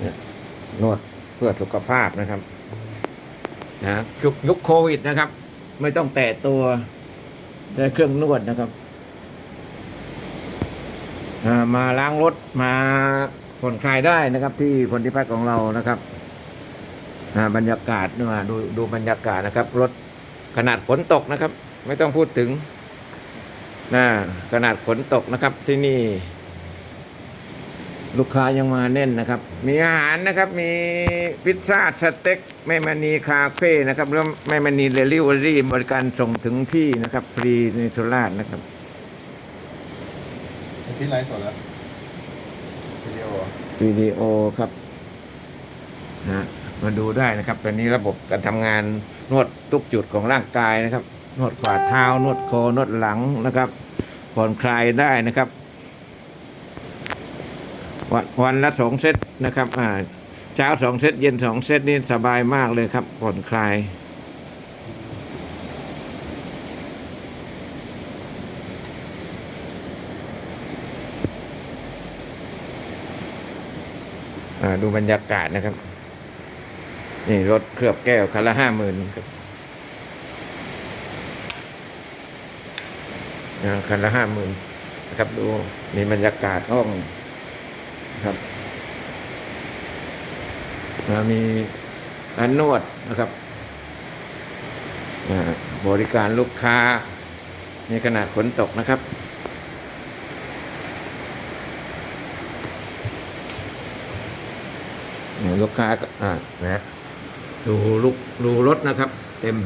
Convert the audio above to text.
เนี่ยนวดเพื่อสุขภาพนะครับนะยุคยุคโควิดนะครับ ไม่ต้องแตะตัวใช้เครื่องนวดนะครับมาล้างรถมาผ่อนคลายได้นะครับ ที่พลที่พักของเรานะครับบรรยากาศมาดูดูบรรยากาศนะครับ รถขนาดฝนตกนะครับ ไม่ต้องพูดถึงนะขนาดฝนตกนะครับที่นี่ ลูกค้ายังมาแน่นนะครับ มีอาหารนะครับ มีพิซซ่าสเต็กแม่มณีคาเฟ่นะครับ แล้วแม่มณีเดลิเวอรี่บริการส่งถึงที่นะครับ ฟรีในสุราษฎร์นะครับพี่ไลฟ์สดแล้ววิดีโอวิดีโอครับนะมาดูได้นะครับ ตอนนี้ระบบการทำงานนวดทุกจุดของร่างกายนะครับ นวดฝ่าเท้านวดคอนวดหลังนะครับผ่อนคลายได้นะครับ วันวันละสองเซตนะครับอ่าเช้าสองเซตเย็นสองเซตนี่สบายมากเลยครับผ่อนคลายดูบรรยากาศนะครับ นี่รถเคลือบแก้วคันละห้าหมื่นครับคันละห้าหมื่นนะครับดูมีบรรยากาศห้อง นะครับอ่ามีร้านนวดนะครับบริการลูกค้าในขนาดฝนตกนะครับลูกค้าก็อ่านะดูลูกดูรถนะครับ เต็ม